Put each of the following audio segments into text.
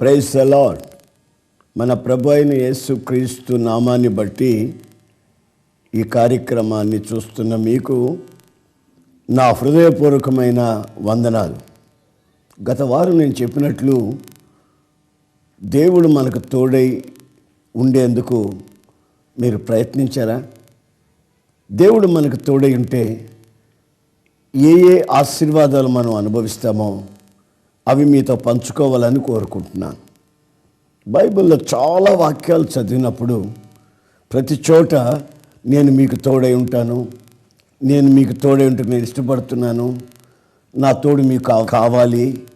Praise అలాడ్ మన ప్రభు అయిన యేసుక్రీస్తు నామాన్ని బట్టి ఈ కార్యక్రమాన్ని చూస్తున్న మీకు నా హృదయపూర్వకమైన వందనాలు. గత వారం నేను చెప్పినట్లు దేవుడు మనకు తోడై ఉండేందుకు మీరు ప్రయత్నించారా? దేవుడు మనకు తోడై ఉంటే ఏ ఏ ఆశీర్వాదాలు మనం అనుభవిస్తామో అవి మీతో పంచుకోవాలని కోరుకుంటున్నాను. బైబిల్లో చాలా వాక్యాలు చదివినప్పుడు ప్రతి చోట నేను మీకు తోడై ఉంటాను నేను మీకు తోడై ఉంటే నేను ఇష్టపడుతున్నాను నా తోడు మీకు కావాలి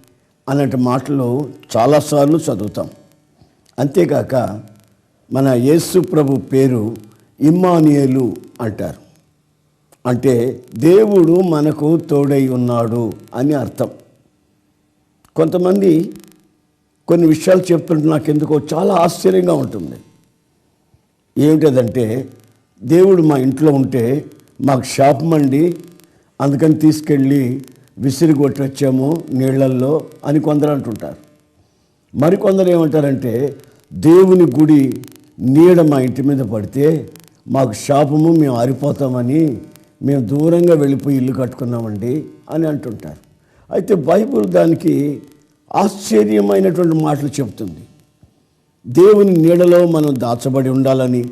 అన్నట్టు మాటలు చాలాసార్లు చదువుతాం. అంతేకాక మన యేసు ప్రభు పేరు ఇమ్మానియలు అంటారు. అంటే దేవుడు మనకు తోడై ఉన్నాడు అని అర్థం. కొంతమంది కొన్ని విషయాలు చెప్తుంటే నాకు ఎందుకో చాలా ఆశ్చర్యంగా ఉంటుంది. ఏమిటదంటే దేవుడు మా ఇంట్లో ఉంటే మాకు శాపం అండి అందుకని తీసుకెళ్ళి విసిరి కొట్టి వచ్చాము అని కొందరు అంటుంటారు. మరికొందరు ఏమంటారంటే దేవుని గుడి నీడ మా ఇంటి మీద పడితే మాకు శాపము మేము ఆరిపోతామని మేము దూరంగా వెళ్ళిపోయి ఇల్లు కట్టుకున్నామండి అని అంటుంటారు. అయితే బైబిల్ దానికి ఆశ్చర్యమైనటువంటి మాటలు చెబుతుంది. దేవుని నీడలో మనం దాచబడి ఉండాలని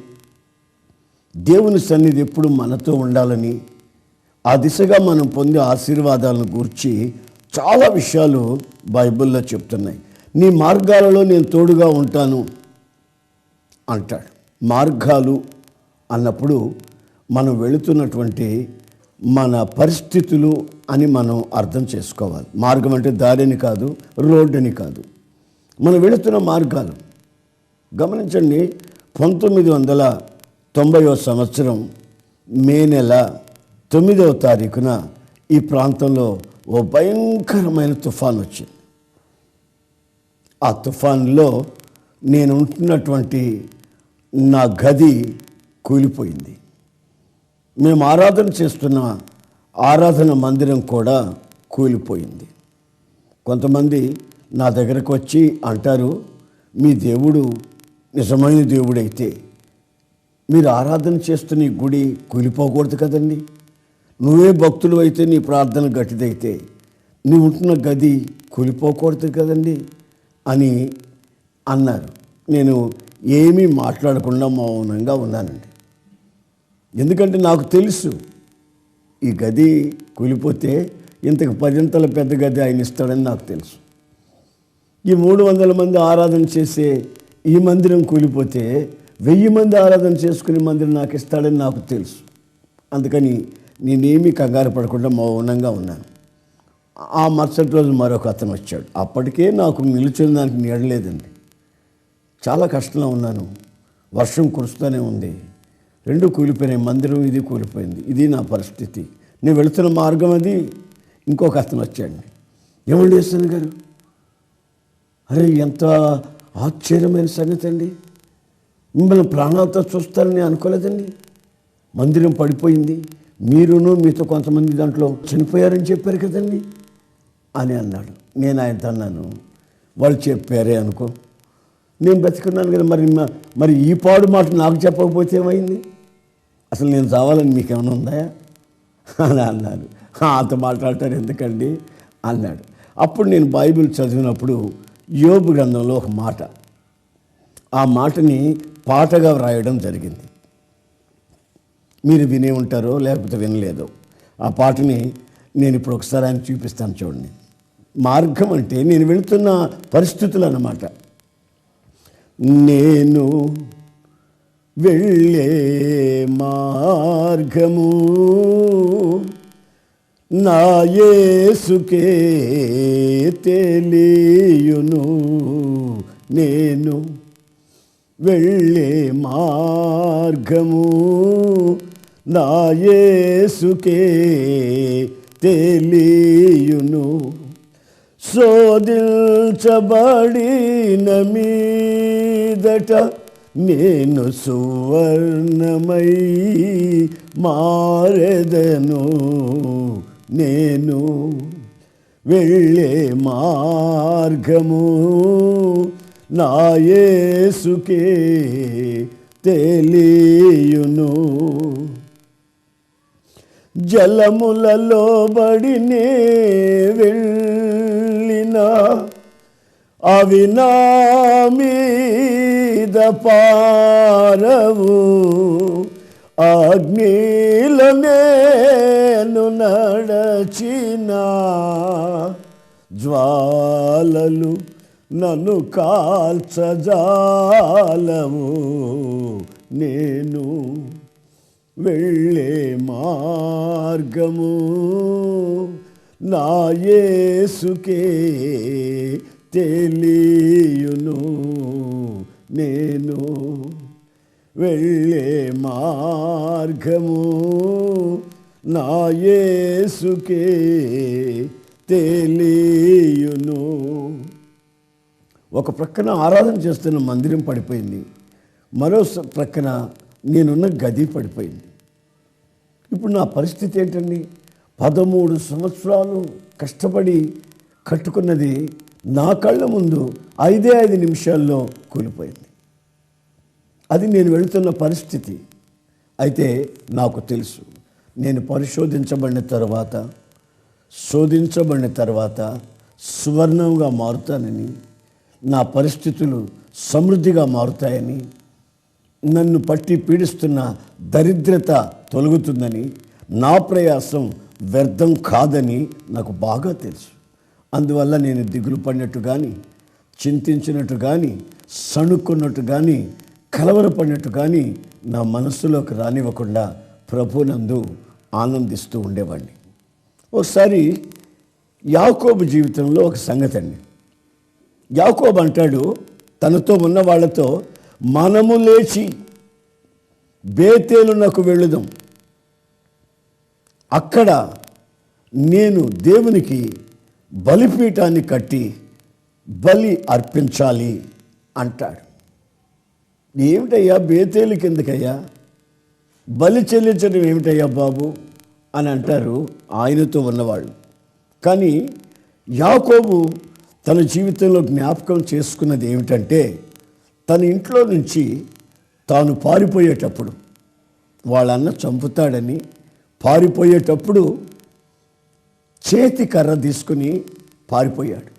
దేవుని సన్నిధి ఎప్పుడు మనతో ఉండాలని ఆ దిశగా మనం పొందే ఆశీర్వాదాలను గూర్చి చాలా విషయాలు బైబిల్లో చెప్తున్నాయి. నీ మార్గాలలో నేను తోడుగా ఉంటాను అంటాడు. మార్గాలు అన్నప్పుడు మనం వెళుతున్నటువంటి మన పరిస్థితులు అని మనం అర్థం చేసుకోవాలి. మార్గం అంటే దారిని కాదు రోడ్డుని కాదు. మనం వెళుతున్న మార్గాలు. గమనించండి పంతొమ్మిది వందల తొంభైవ సంవత్సరం మే నెల తొమ్మిదవ తారీఖున ఈ ప్రాంతంలో ఓ భయంకరమైన తుఫాన్ వచ్చింది. ఆ తుఫాన్లో నేను ఉంటున్నటువంటి నా గది కూలిపోయింది. మేము ఆరాధన చేస్తున్న ఆరాధన మందిరం కూడా కూలిపోయింది. కొంతమంది నా దగ్గరకు వచ్చి అంటారు మీ దేవుడు నిజమైన దేవుడైతే మీరు ఆరాధన చేస్తున్న ఈ గుడి కూలిపోకూడదు కదండి. నువ్వే భక్తులు అయితే నీ ప్రార్థన గట్టిదైతే నువ్వు ఉంటున్న గది కూలిపోకూడదు కదండి అని అన్నారు. నేను ఏమీ మాట్లాడకుండా మౌనంగా ఉన్నానండి. ఎందుకంటే నాకు తెలుసు ఈ గది కూలిపోతే ఇంతకు పదింతల పెద్ద గది ఆయన ఇస్తాడని నాకు తెలుసు. ఈ మూడు వందల మంది ఆరాధన చేసే ఈ మందిరం కూలిపోతే వెయ్యి మంది ఆరాధన చేసుకునే మందిరం నాకు ఇస్తాడని నాకు తెలుసు. అందుకని నేనేమీ కంగారు పడకుండా మౌనంగా ఉన్నాను. ఆ మరుసటి రోజు మరొక అతను వచ్చాడు. అప్పటికే నాకు నిలుచున్న దానికి నీడలేదండి చాలా కష్టంలో ఉన్నాను. వర్షం కురుస్తూనే ఉంది. రెండు కూలిపోయినాయి మందిరం ఇది కూలిపోయింది. ఇది నా పరిస్థితి. నేను వెళుతున్న మార్గం అది. ఇంకొక అతను వచ్చాడు. ఏమండి వేస్తాను గారు? అరే ఎంత ఆశ్చర్యమైన సంగతి అండి. మిమ్మల్ని ప్రాణాలతో చూస్తారని అనుకోలేదండి. మందిరం పడిపోయింది. మీరును మీతో కొంతమంది దాంట్లో చనిపోయారని చెప్పారు కదండి. అని అన్నాడు. నేను ఆయనతో అన్నాను వాళ్ళు చెప్పారే అనుకో. నేను బతికున్నాను కదా మరి మరి ఈ పాడు మాట నాకు చెప్పకపోతే ఏమైంది? అసలు నేను చావాలని మీకేమైనా ఉందా? అని అన్నాడు. అంత మాట్లాడతారు ఎందుకండి? అన్నాడు. అప్పుడు నేను బైబిల్ చదివినప్పుడు యోబు గ్రంథంలో ఒక మాట. ఆ మాటని పాటగా వ్రాయడం జరిగింది. మీరు వినే ఉంటారో లేకపోతే వినలేదో ఆ పాటని నేను ఇప్పుడు ఒకసారి ఆయన చూపిస్తాను చూడండి. మార్గం అంటే నేను వెళుతున్న పరిస్థితులు అన్నమాట. నేను వెళ్ళే మార్గము. నా యేసుకే తెలియును నేను. వెళ్ళే మార్గము. నా యేసుకే తెలియును. శోధించబడిన మీదట నేను సువర్ణమై మారెదను. నేను వెళ్ళే మార్గము నాయేసుకే తెలియును. జలములలో బడినే వెళ్ళిన అవినామీ మీద పారవు. అగ్నిల నేను నడచిన జ్వాలలు నన్ను కాల్చజాలవు. నేను వెళ్ళే మార్గము నా యేసుకే తెలియును. నేను వెళ్ళే మార్గము నాయేసుకే తెలియను. ఒక ప్రక్కన ఆరాధన చేస్తున్న మందిరం పడిపోయింది. మరో స- ప్రక్కన నేనున్న గది పడిపోయింది. ఇప్పుడు నా పరిస్థితి ఏంటండి? పదమూడు సంవత్సరాలు కష్టపడి కట్టుకున్నది నా కళ్ళ ముందు ఐదే ఐదు నిమిషాల్లో కూలిపోయింది. అది నేను వెళుతున్న పరిస్థితి. అయితే నాకు తెలుసు నేను పరిశోధించబడిన తర్వాత శోధించబడిన తర్వాత సువర్ణంగా మారుతానని నా పరిస్థితులు సమృద్ధిగా మారుతాయని నన్ను పట్టి పీడిస్తున్న దరిద్రత తొలగుతుందని నా ప్రయాసం వ్యర్థం కాదని నాకు బాగా తెలుసు. అందువల్ల నేను దిగులు పడినట్టు కానీ చింతించినట్టు కానీ సణుక్కున్నట్టు కానీ కలవరపడినట్టు కానీ నా మనస్సులోకి రానివ్వకుండా ప్రభునందు ఆనందిస్తూ ఉండేవాడిని ఒకసారి యాకోబు జీవితంలో ఒక సంగతి అండి. యాకోబు అంటాడు తనతో ఉన్న వాళ్ళతో మనము లేచి బేతేలునకు వెళ్ళుదాం. అక్కడ నేను దేవునికి బలిపీఠాన్ని కట్టి బలి అర్పించాలి అంటాడు. ఏమిటయ్యా? బేతేలు కిందకయ్యా? బలి చెల్లించడం ఏమిటయ్యా బాబు? అని అంటారు ఆయనతో ఉన్నవాళ్ళు. కానీ యాకోబు తన జీవితంలో జ్ఞాపకం చేసుకున్నది ఏమిటంటే తన ఇంట్లో నుంచి తాను పారిపోయేటప్పుడు వాళ్ళన్న చంపుతాడని పారిపోయేటప్పుడు చేతి కర్ర తీసుకుని పారిపోయాడు.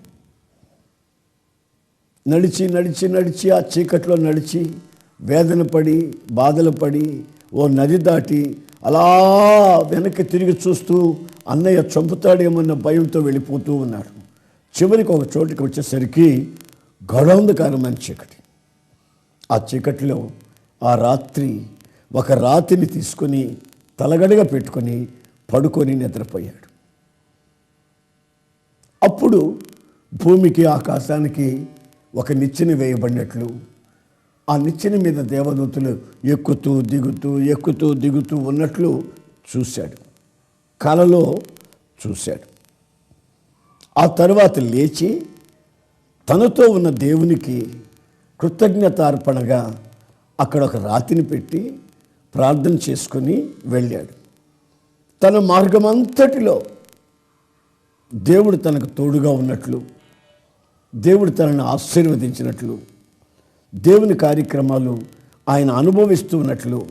నడిచి నడిచి నడిచి ఆ చీకట్లో నడిచి వేదన పడి బాధలు పడి ఓ నది దాటి అలా వెనక్కి తిరిగి చూస్తూ అన్నయ్య చంపుతాడేమన్న భయంతో వెళ్ళిపోతూ ఉన్నాడు. చివరికి ఒక చోటుకి వచ్చేసరికి గడౌంధకారమైన చీకటి. ఆ చీకటిలో ఆ రాత్రి ఒక రాతిని తీసుకొని తలగడగా పెట్టుకొని పడుకొని నిద్రపోయాడు. అప్పుడు భూమికి ఆకాశానికి ఒక నిచ్చెన వేయబడినట్లు ఆ నిచ్చెన మీద దేవదూతలు ఎక్కుతూ దిగుతూ ఎక్కుతూ దిగుతూ ఉన్నట్లు చూశాడు. కలలో చూశాడు. ఆ తర్వాత లేచి తనతో ఉన్న దేవునికి కృతజ్ఞతార్పణగా అక్కడ ఒక రాతిని పెట్టి ప్రార్థన చేసుకొని వెళ్ళాడు. తన మార్గమంతటిలో దేవుడు తనకు తోడుగా ఉన్నట్లు దేవుడు తనను ఆశీర్వదించినట్లు దేవుని కార్యక్రమాలు ఆయన అనుభవిస్తూ ఉన్నట్లు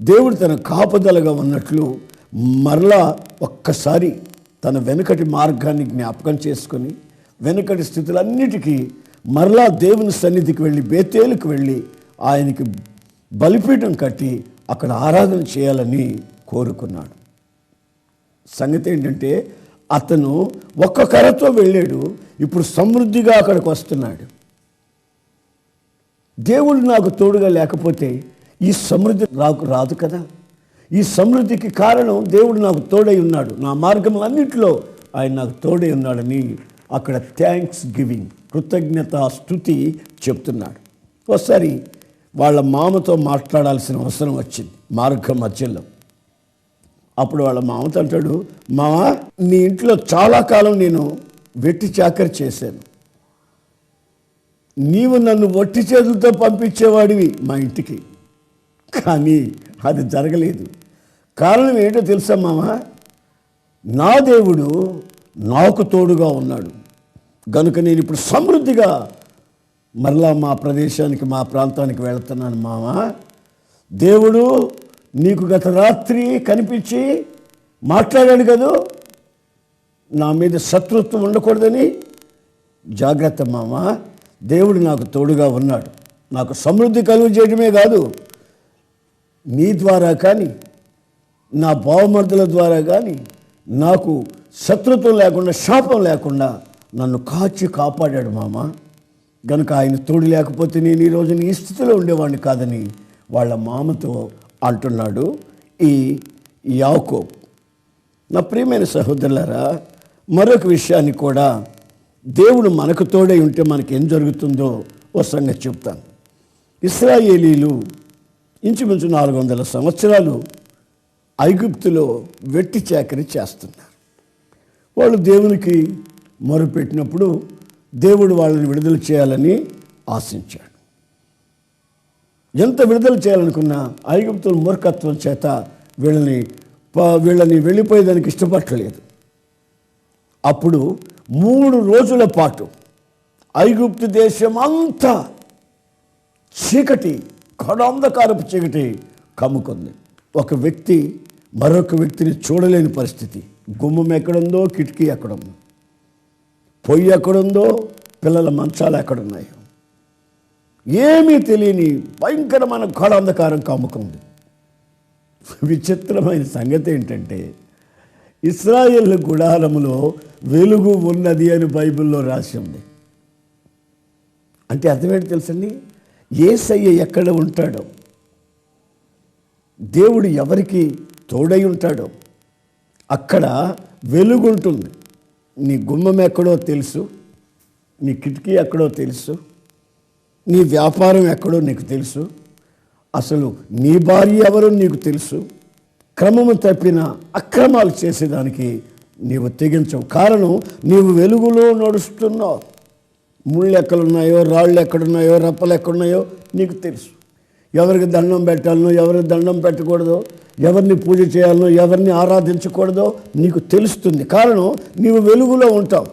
దేవుడు తన కాపుదలగా ఉన్నట్లు మరలా ఒక్కసారి తన వెనుకటి మార్గాన్ని జ్ఞాపకం చేసుకొని వెనుకటి స్థితులన్నిటికీ మరలా దేవుని సన్నిధికి వెళ్ళి బేతేలుకు వెళ్ళి ఆయనకి బలిపీఠం కట్టి అక్కడ ఆరాధన చేయాలని కోరుకున్నాడు. సంగతి ఏంటంటే అతను ఒక్క కర్రతో వెళ్ళాడు ఇప్పుడు సమృద్ధిగా అక్కడికి వస్తున్నాడు. దేవుడు నాకు తోడుగా లేకపోతే ఈ సమృద్ధి నాకు రాదు కదా? ఈ సమృద్ధికి కారణం దేవుడు నాకు తోడై ఉన్నాడు. నా మార్గం అన్నింటిలో ఆయన నాకు తోడై ఉన్నాడని అక్కడ థ్యాంక్స్ గివింగ్ కృతజ్ఞత స్థుతి చెప్తున్నాడు. ఒకసారి వాళ్ళ మామతో మాట్లాడాల్సిన అవసరం వచ్చింది మార్గం మధ్యలో. అప్పుడు వాళ్ళ మామతో అంటాడు మామ నీ ఇంట్లో చాలా కాలం నేను వెట్టి చాకరి చేశాను. నీవు నన్ను వట్టి చేతులతో పంపించేవాడివి మా ఇంటికి. కానీ అది జరగలేదు. కారణం ఏంటో తెలుసా మామ నా దేవుడు నాకు తోడుగా ఉన్నాడు. గనుక నేను ఇప్పుడు సమృద్ధిగా మరలా మా ప్రదేశానికి మా ప్రాంతానికి వెళుతున్నాను మామ దేవుడు నీకు గత రాత్రి కనిపించి మాట్లాడాడు కదూ? నా మీద శత్రుత్వం ఉండకూడదని. జాగ్రత్త మామ దేవుడు నాకు తోడుగా ఉన్నాడు. నాకు సమృద్ధి కలుగు చేయడమే కాదు నీ ద్వారా కానీ నా బావమర్దుల ద్వారా కానీ నాకు శత్రుత్వం లేకుండా శాపం లేకుండా నన్ను కాచి కాపాడాడు మామ. గనుక ఆయన తోడు లేకపోతే నేను ఈ రోజున ఈ స్థితిలో ఉండేవాడిని కాదని వాళ్ళ మామతో అంటున్నాడు ఈ యాకో నా ప్రియమైన సహోదరులారా మరొక విషయాన్ని కూడా దేవుడు మనకు తోడై ఉంటే మనకి ఏం జరుగుతుందో ఓ సంగతి చెప్తాను. ఇస్రాయేలీలు ఇంచుమించు నాలుగు వందల సంవత్సరాలు ఐగుప్తులో వెట్టి చాకరీ చేస్తున్నారు. వాళ్ళు దేవునికి మొరుపెట్టినప్పుడు దేవుడు వాళ్ళని విడుదల చేయాలని ఆశించాడు. ఎంత విడుదల చేయాలనుకున్నా ఐగుప్తుల మూర్ఖత్వం చేత వీళ్ళని వీళ్ళని వెళ్ళిపోయేదానికి ఇష్టపడలేదు అప్పుడు మూడు రోజుల పాటు ఐగుప్తు దేశం అంతా చీకటి కడాంధకారపు చీకటి కమ్ముకుంది. ఒక వ్యక్తి మరొక వ్యక్తిని చూడలేని పరిస్థితి. గుమ్మం ఎక్కడుందో కిటికీ ఎక్కడుందో పొయ్యి ఎక్కడుందో పిల్లల మంచాలు ఎక్కడున్నాయి. ఏమీ తెలియని భయంకరమైన గాఢాంధకారం కమ్ముకుంది విచిత్రమైన సంగతి ఏంటంటే ఇస్రాయేల్ గుడారములో వెలుగు ఉన్నది అని బైబిల్లో రాసి ఉంది. అంటే అర్థమేంటి తెలుసండి? ఏసయ్య ఎక్కడ ఉంటాడో? దేవుడు ఎవరికి తోడై ఉంటాడో? అక్కడ వెలుగు ఉంటుంది నీ గుమ్మం ఎక్కడో తెలుసు నీ కిటికీ ఎక్కడో తెలుసు నీ వ్యాపారం ఎక్కడో నీకు తెలుసు. అసలు నీ భార్య ఎవరో నీకు తెలుసు. క్రమము తప్పిన అక్రమాలు చేసేదానికి నీవు తెగించవు. కారణం నీవు వెలుగులో నడుస్తున్నావు. ముళ్ళు ఎక్కడున్నాయో రాళ్ళు ఎక్కడున్నాయో రప్పలు ఎక్కడున్నాయో నీకు తెలుసు. ఎవరికి దండం పెట్టాలనో ఎవరికి దండం పెట్టకూడదో ఎవరిని పూజ చేయాలనో ఎవరిని ఆరాధించకూడదో నీకు తెలుస్తుంది. కారణం నీవు వెలుగులో ఉంటావు.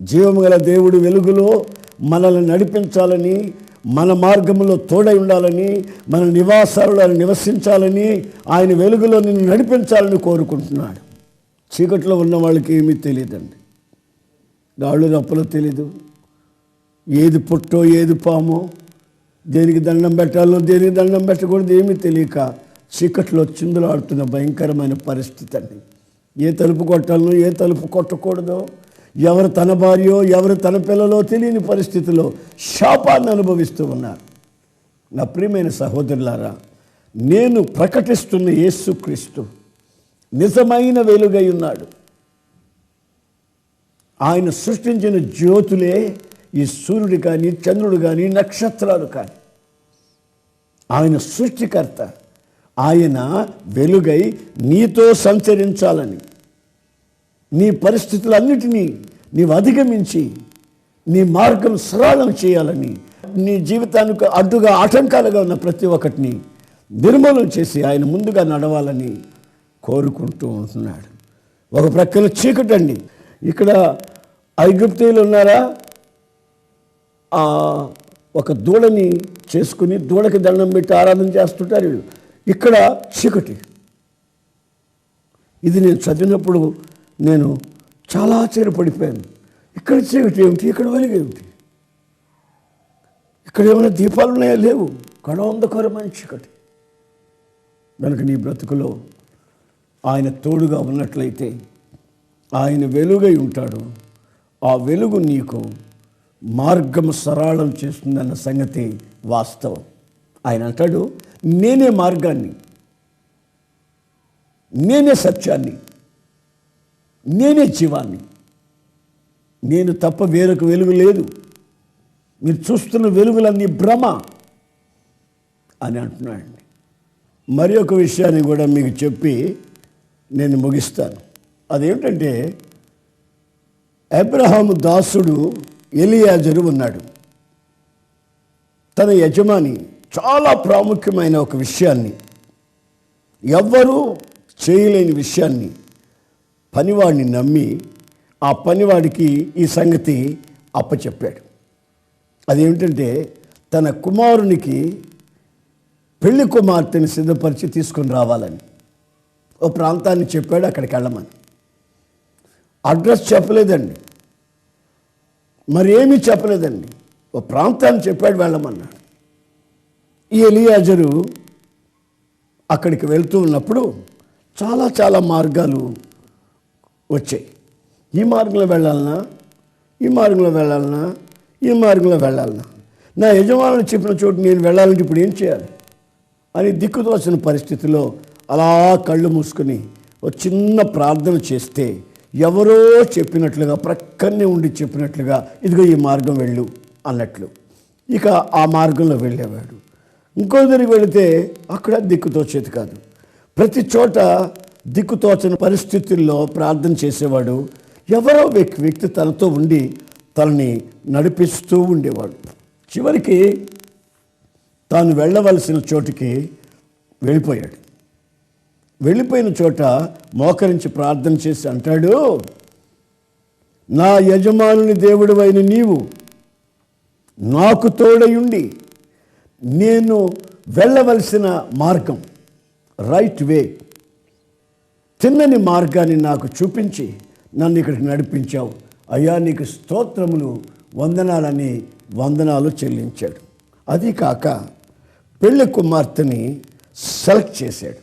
జీవము గల దేవుడు వెలుగులో మనల్ని నడిపించాలని మన మార్గంలో తోడై ఉండాలని మన నివాసాలలో నివసించాలని ఆయన వెలుగులో నిన్ను నడిపించాలని కోరుకుంటున్నాడు. చీకట్లో ఉన్న వాళ్ళకి ఏమీ తెలియదండి. గాళ్ళు రప్పలో తెలీదు. ఏది పుట్టో ఏది పామో దేనికి దండం పెట్టాలో దేనికి దండం పెట్టకూడదు ఏమీ తెలియక చీకట్లో చిందులాడుతున్న భయంకరమైన పరిస్థితి అండి. ఏ తలుపు కొట్టాలనో ఏ తలుపు కొట్టకూడదో ఎవరు తన భార్యో ఎవరు తన పిల్లలో తెలియని పరిస్థితిలో శాపాన్ని అనుభవిస్తూ ఉన్నారు. నా ప్రియమైన సహోదరులారా నేను ప్రకటిస్తున్న యేసుక్రీస్తు నిజమైన వెలుగై ఉన్నాడు. ఆయన సృష్టించిన జ్యోతులే ఈ సూర్యుడు కానీ చంద్రుడు కానీ నక్షత్రాలు కానీ ఆయన సృష్టికర్త ఆయన వెలుగై నీతో సంచరించాలని. నీ పరిస్థితులన్నిటినీ నీవు అధిగమించి నీ మార్గం సరళం చేయాలని నీ జీవితానికి అడ్డుగా ఆటంకాలుగా ఉన్న ప్రతి ఒక్కటిని నిర్మూలన చేసి ఆయన ముందుగా నడవాలని కోరుకుంటూ ఉంటున్నాడు. ఒక ప్రక్కన చీకటండి. ఇక్కడ ఐగుప్తీయులు ఉన్నారా? ఆ ఒక దూడని చేసుకుని దూడకి దండం పెట్టి ఆరాధన చేస్తుంటారు. వీళ్ళు ఇక్కడ చీకటి. ఇది నేను చదివినప్పుడు నేను చాలా ఆశ్చర్యపడిపోయాను. ఇక్కడ చీకటి ఏమిటి? ఇక్కడ వెలుగు ఏమిటి? ఇక్కడ ఏమైనా దీపాలు ఉన్నాయా? లేవు. కడవందకరమైన చీకటి. కనుక నీ బ్రతుకులో ఆయన తోడుగా ఉన్నట్లయితే ఆయన వెలుగై ఉంటాడు. ఆ వెలుగు నీకు మార్గం సరళం చేస్తుందన్న సంగతి వాస్తవం. ఆయన అంటాడు నేనే మార్గాన్ని నేనే సత్యాన్ని నేనే జీవాన్ని. నేను తప్ప వేరొక వెలుగు లేదు. మీరు చూస్తున్న వెలుగులన్నీ భ్రమ అని అంటున్నాడండి. మరి ఒక విషయాన్ని కూడా మీకు చెప్పి నేను ముగిస్తాను. అదేంటంటే అబ్రహాము దాసుడు ఎలియాజరు ఉన్నాడు. తన యజమాని చాలా ప్రాముఖ్యమైన ఒక విషయాన్ని ఎవ్వరూ చేయలేని విషయాన్ని పనివాడిని నమ్మి ఆ పనివాడికి ఈ సంగతి అప్పచెప్పాడు. అదేమిటంటే తన కుమారునికి పెళ్ళి కుమార్తెని సిద్ధపరిచి తీసుకుని రావాలని ఓ ప్రాంతాన్ని చెప్పాడు అక్కడికి వెళ్ళమని. అడ్రస్ చెప్పలేదండి. మరి ఏమీ చెప్పలేదండి. ఓ ప్రాంతాన్ని చెప్పాడు వెళ్ళమన్నాడు. ఈ ఎలియాజరు అక్కడికి వెళ్తూ ఉన్నప్పుడు చాలా చాలా మార్గాలు వచ్చాయి. ఈ మార్గంలో వెళ్ళాలనా? ఈ మార్గంలో వెళ్ళాలనా? ఈ మార్గంలో వెళ్ళాలనా? నా యజమానులు చెప్పిన చోటు నేను వెళ్ళాలంటే ఇప్పుడు ఏం చేయాలి? అని దిక్కుతోచిన పరిస్థితిలో అలా కళ్ళు మూసుకొని ఒక చిన్న ప్రార్థన చేస్తే ఎవరో చెప్పినట్లుగా ప్రక్కనే ఉండి చెప్పినట్లుగా ఇదిగో ఈ మార్గం వెళ్ళు అన్నట్లు. ఇక ఆ మార్గంలో వెళ్ళేవాడు. ఇంకో దగ్గరికి వెళితే అక్కడ దిక్కుతోచేది కాదు. ప్రతి చోట దిక్కుతోచని పరిస్థితుల్లో ప్రార్థన చేసేవాడు ఎవరో వ్యక్తి తనతో ఉండి తనని నడిపిస్తూ ఉండేవాడు. చివరికి తాను వెళ్ళవలసిన చోటికి వెళ్ళిపోయాడు. వెళ్ళిపోయిన చోట మోకరించి ప్రార్థన చేసి అంటాడు నా యజమానుని దేవుడు అయిన నీవు నాకు తోడయుండి నేను వెళ్ళవలసిన మార్గం రైట్ వే తిన్నని మార్గాన్ని నాకు చూపించి నన్ను ఇక్కడికి నడిపించావు. అయ్యా నీకు స్తోత్రములు వందనాలని వందనాలు చెల్లించాడు. అది కాక పెళ్ళి కుమార్తెని సెలెక్ట్ చేశాడు.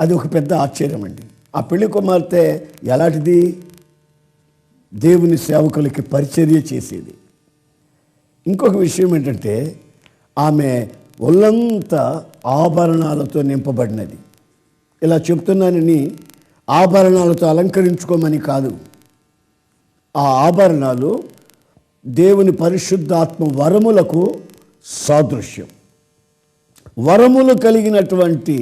అది ఒక పెద్ద ఆశ్చర్యం అండి. ఆ పెళ్ళి కుమార్తె ఎలాంటిది? దేవుని సేవకులకి పరిచర్య చేసేది. ఇంకొక విషయం ఏంటంటే ఆమె ఒళ్ళంతా ఆభరణాలతో నింపబడినది. ఇలా చెప్తున్నానని ఆభరణాలతో అలంకరించుకోమని కాదు. ఆ ఆభరణాలు దేవుని పరిశుద్ధాత్మ వరములకు సాదృశ్యం. వరములు కలిగినటువంటి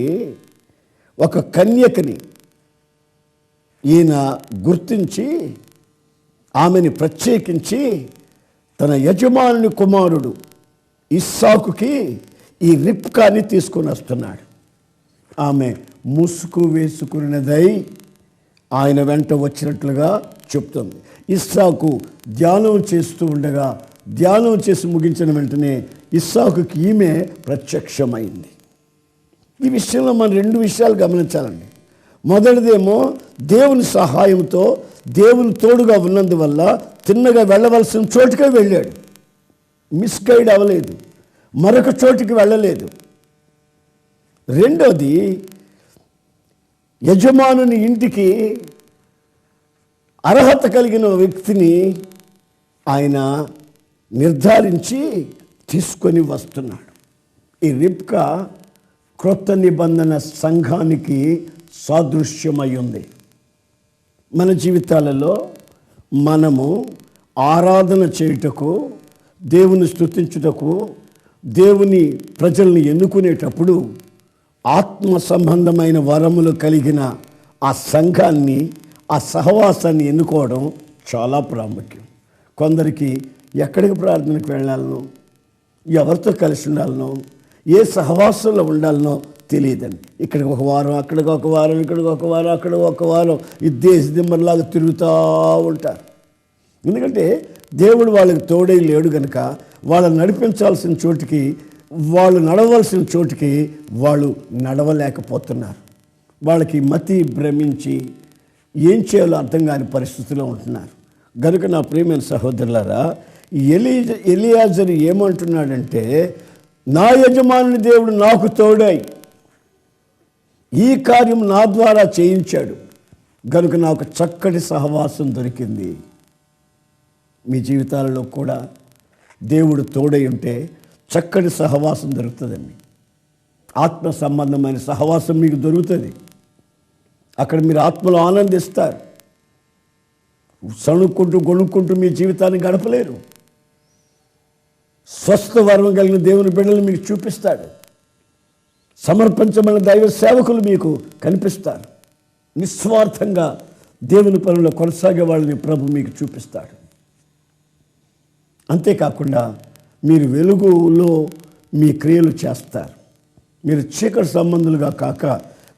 ఒక కన్యకని ఈయన గుర్తించి ఆమెని ప్రత్యేకించి తన యజమానుని కుమారుడు ఇస్సాకుకి ఈ రిప్కాని తీసుకొని వస్తున్నాడు. ఆమె ముసుగు వేసుకున్నదై ఆయన వెంట వచ్చినట్లుగా చెప్తుంది. ఇస్సాకు ధ్యానం చేస్తూ ఉండగా ధ్యానం చేసి ముగించిన వెంటనే ఇస్సాకుకి ఈమె ప్రత్యక్షమైంది. ఈ విషయంలో మనం రెండు విషయాలు గమనించాలండి. మొదటిదేమో దేవుని సహాయంతో దేవుని తోడుగా ఉన్నందువల్ల తిన్నగా వెళ్ళవలసిన చోటుకే వెళ్ళాడు. మిస్గైడ్ అవ్వలేదు. మరొక చోటికి వెళ్ళలేదు. రెండోది యజమానుని ఇంటికి అర్హత కలిగిన వ్యక్తిని ఆయన నిర్ధారించి తీసుకొని వస్తున్నాడు. ఈ రిప్కా క్రొత్త నిబంధన సంఘానికి సాదృశ్యమై ఉంది. మన జీవితాలలో మనము ఆరాధన చేయుటకు దేవుని స్తుతించుటకు దేవుని ప్రజల్ని ఎన్నుకునేటప్పుడు ఆత్మ సంబంధమైన వరములు కలిగిన ఆ సంఘాన్ని ఆ సహవాసాన్ని ఎన్నుకోవడం చాలా ప్రాముఖ్యం. కొందరికి ఎక్కడికి ప్రార్థనకు వెళ్ళాలనో ఎవరితో కలిసి ఉండాలనో ఏ సహవాసంలో ఉండాలనో తెలియదండి. ఇక్కడికి ఒక వారం అక్కడికి ఒక వారం ఇక్కడికి ఒక వారం అక్కడ ఒక వారం ఈ దేశ దిమ్మలాగా తిరుగుతూ ఉంటారు. ఎందుకంటే దేవుడు వాళ్ళకి తోడై లేడు కనుక వాళ్ళని నడిపించాల్సిన చోటికి వాళ్ళు నడవలసిన చోటికి వాళ్ళు నడవలేకపోతున్నారు. వాళ్ళకి మతి భ్రమించి ఏం చేయాలో అర్థం కాని పరిస్థితిలో ఉంటున్నారు. గనుక నా ప్రియమైన సహోదరులారా ఎలి ఎలియాజర్ ఏమంటున్నాడంటే నా యజమానుని దేవుడు నాకు తోడై ఈ కార్యం నా ద్వారా చేయించాడు. గనుక నాకు చక్కటి సహవాసం దొరికింది. మీ జీవితాలలో కూడా దేవుడు తోడై ఉంటే చక్కటి సహవాసం దొరుకుతుందండి. ఆత్మ సంబంధమైన సహవాసం మీకు దొరుకుతుంది. అక్కడ మీరు ఆత్మలో ఆనందిస్తారు. సణుక్కుంటూ గొణుక్కుంటూ మీ జీవితాన్ని గడపలేరు. స్వస్థ వరం కలిగిన దేవుని బిడ్డలు మీకు చూపిస్తాడు సమర్పించబడిన దైవ సేవకులు మీకు కనిపిస్తారు. నిస్వార్థంగా దేవుని పనుల్లో కొనసాగే వాళ్ళని ప్రభు మీకు చూపిస్తాడు అంతేకాకుండా మీరు వెలుగులో మీ క్రియలు చేస్తారు. మీరు చీకటి సంబంధులుగా కాక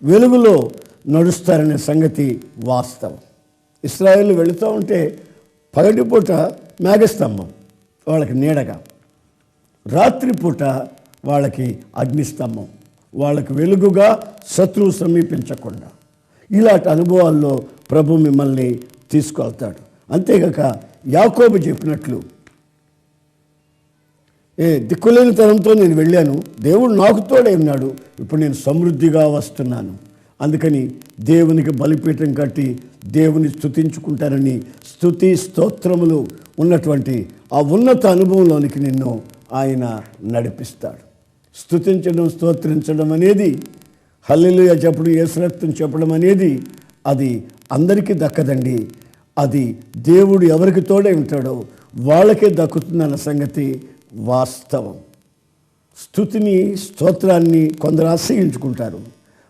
వెలుగులో నడుస్తారనే సంగతి వాస్తవం. ఇస్రాయేల్ వెళుతూ ఉంటే పగటిపూట మేఘస్తంభం వాళ్ళకి నీడగా. రాత్రిపూట వాళ్ళకి అగ్నిస్తంభం వాళ్ళకి వెలుగుగా శత్రువు సమీపించకుండా. ఇలాంటి అనుభవాల్లో ప్రభు మిమ్మల్ని తీసుకెళ్తాడు. అంతేగాక యాకోబు చెప్పినట్లు ఏ దిక్కులేని తరంతో నేను వెళ్ళాను. దేవుడు నాకు తోడే ఉన్నాడు. ఇప్పుడు నేను సమృద్ధిగా వస్తున్నాను. అందుకని దేవునికి బలిపీఠం కట్టి దేవుని స్తుతించుకుంటానని స్తుతి స్తోత్రములు ఉన్నటువంటి ఆ ఉన్నత అనుభవంలోనికి నిన్ను ఆయన నడిపిస్తాడు. స్థుతించడం స్తోత్రించడం అనేది హల్లెలూయ చెప్పడం ఏసురక్తం చెప్పడం అనేది అది అందరికీ దక్కదండి. అది దేవుడు ఎవరికి తోడై ఉంటాడో వాళ్ళకే దక్కుతుందన్న సంగతి వాస్తవం. స్థుతిని స్తోత్రాన్ని కొందరు ఆశ్రయించుకుంటారు.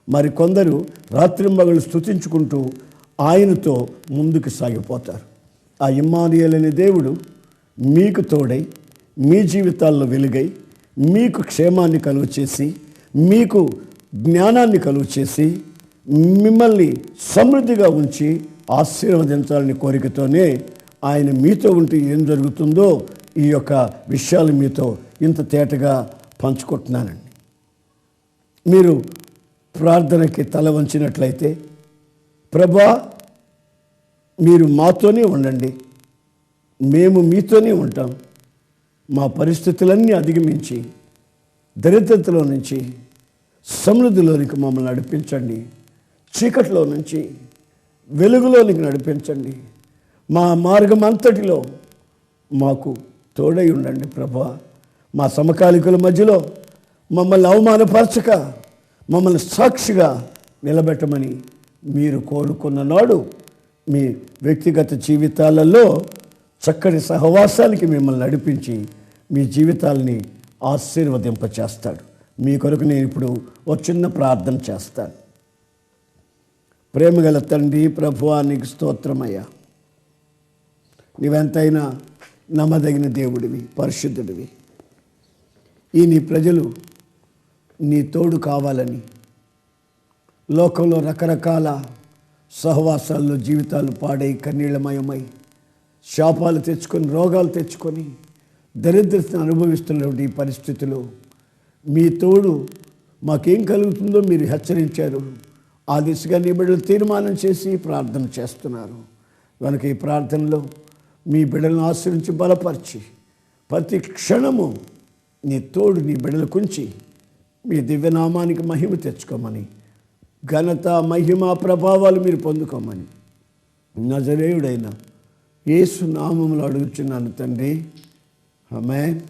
మరి కొందరు రాత్రింబగలు స్థుతించుకుంటూ ఆయనతో ముందుకు సాగిపోతారు. ఆ ఇమ్మానియల్ అనే దేవుడు మీకు తోడై మీ జీవితాల్లో వెలుగై మీకు క్షేమాన్ని కలుగు చేసి మీకు జ్ఞానాన్ని కలుగు చేసి మిమ్మల్ని సమృద్ధిగా ఉంచి ఆశీర్వదించాలని కోరికతోనే ఆయన మీతో ఉంటే ఏం జరుగుతుందో ఈ యొక్క విషయాలు మీతో ఇంత తేటగా పంచుకుంటున్నానండి. మీరు ప్రార్థనకి తల వంచినట్లయితే ప్రభా మీరు మాతోనే ఉండండి. మేము మీతోనే ఉంటాం. మా పరిస్థితులన్నీ అధిగమించి దరిద్రతలో నుంచి సమృద్ధిలోనికి మమ్మల్ని నడిపించండి. చీకట్లో నుంచి వెలుగులోనికి నడిపించండి. మా మార్గం అంతటిలో మాకు తోడై ఉండండి ప్రభా. మా సమకాలికుల మధ్యలో మమ్మల్ని అవమానపరచక మమ్మల్ని సాక్షిగా నిలబెట్టమని మీరు కోరుకున్న నాడు మీ వ్యక్తిగత జీవితాలలో చక్కటి సహవాసానికి మిమ్మల్ని నడిపించి మీ జీవితాల్ని ఆశీర్వదింపచేస్తాడు. మీ కొరకు నేను ఇప్పుడు ఒక చిన్న ప్రార్థన చేస్తాను. ప్రేమగల తండ్రి ప్రభువా నీకు స్తోత్రమయ్యా. నీవెంతైనా నమ్మదగిన దేవుడివి పరిశుద్ధుడివి. ఈ నీ ప్రజలు నీ తోడు కావాలని లోకంలో రకరకాల సహవాసాల్లో జీవితాలు పాడై కన్నీళ్ళమయమై శాపాలు తెచ్చుకొని రోగాలు తెచ్చుకొని దరిద్రతను అనుభవిస్తున్నటువంటి ఈ పరిస్థితులు మీ తోడు మాకేం కలుగుతుందో మీరు హెచ్చరించారు. ఆ దిశగా నీ బిడ్డలు తీర్మానం చేసి ప్రార్థన చేస్తున్నారు. కనుక ఈ ప్రార్థనలో మీ బిడ్డలను ఆశ్రయించి బలపరిచి. ప్రతి క్షణము నీ తోడు నీ బిడ్డలకుంచి మీ దివ్యనామానికి మహిమ తెచ్చుకోమని ఘనత మహిమ ప్రభావాలు మీరు పొందుకోమని. నజరేయుడైన ఏసు నామములు అడుగుచున్నాను తండ్రి. ఆమె